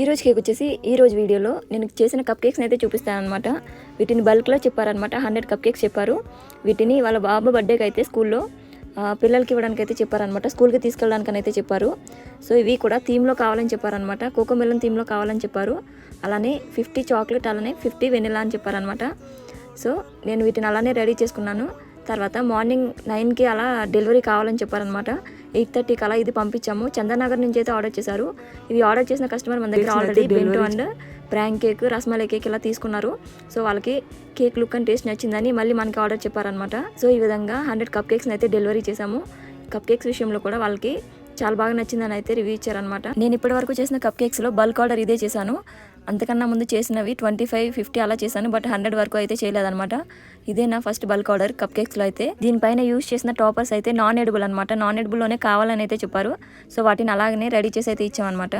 ఈరోజు కేక్ వచ్చేసి ఈ రోజు వీడియోలో నేను చేసిన కప్ కేక్స్ని అయితే చూపిస్తాను అనమాట వీటిని బల్క్లో చెప్పారనమాట హండ్రెడ్ కప్ కేక్స్ చెప్పారు. వీటిని వాళ్ళ బాబు బర్త్డేకి అయితే స్కూల్లో పిల్లలకి ఇవ్వడానికి అయితే చెప్పారనమాట స్కూల్కి తీసుకెళ్ళడానికి అయితే చెప్పారు. సో ఇవి కూడా థీమ్లో కావాలని చెప్పారనమాట కోకో మెలన్ థీమ్లో కావాలని చెప్పారు. అలానే ఫిఫ్టీ చాక్లెట్ అలానే ఫిఫ్టీ వెనిలా అని చెప్పారనమాట సో నేను వీటిని అలానే రెడీ చేసుకున్నాను. తర్వాత మార్నింగ్ నైన్కి అలా డెలివరీ కావాలని చెప్పారనమాట ఎయిట్ థర్టీకి అలా ఇది పంపించాము. చందనగర్ నుంచి అయితే ఆర్డర్ చేశారు. ఇవి ఆర్డర్ చేసిన కస్టమర్ మన దగ్గర already bento and prank cake rasmalai cake ఇలా తీసుకున్నారు. సో వాళ్ళకి కేక్ లుక్ అండ్ టేస్ట్ నచ్చిందని మళ్ళీ మనకి ఆర్డర్ చెప్పారనమాట సో ఈ విధంగా హండ్రెడ్ కప్ కేక్స్ని అయితే డెలివరీ చేశాము. కప్ కేక్స్ విషయంలో కూడా వాళ్ళకి చాలా బాగా నచ్చిందని అయితే రివ్యూ ఇచ్చారనమాట నేను ఇప్పటి వరకు చేసిన కప్ కేక్స్లో బల్క్ ఆర్డర్ ఇదే చేశాను. అంతకన్నా ముందు చేసినవి ట్వంటీ ఫైవ్ ఫిఫ్టీ అలా చేశాను బట్ హండ్రెడ్ వరకు అయితే చేయలేదన్నమాట. ఇదే నా ఫస్ట్ బల్క్ ఆర్డర్ కప్ కేక్స్లో అయితే. దీనిపైన యూస్ చేసిన టాపర్స్ అయితే నాన్ ఎడబుల్ అనమాట నాన్ ఎడబుల్లోనే కావాలని అయితే చెప్పారు. సో వాటిని అలాగనే రెడీ చేసి అయితే ఇచ్చామన్నమాట.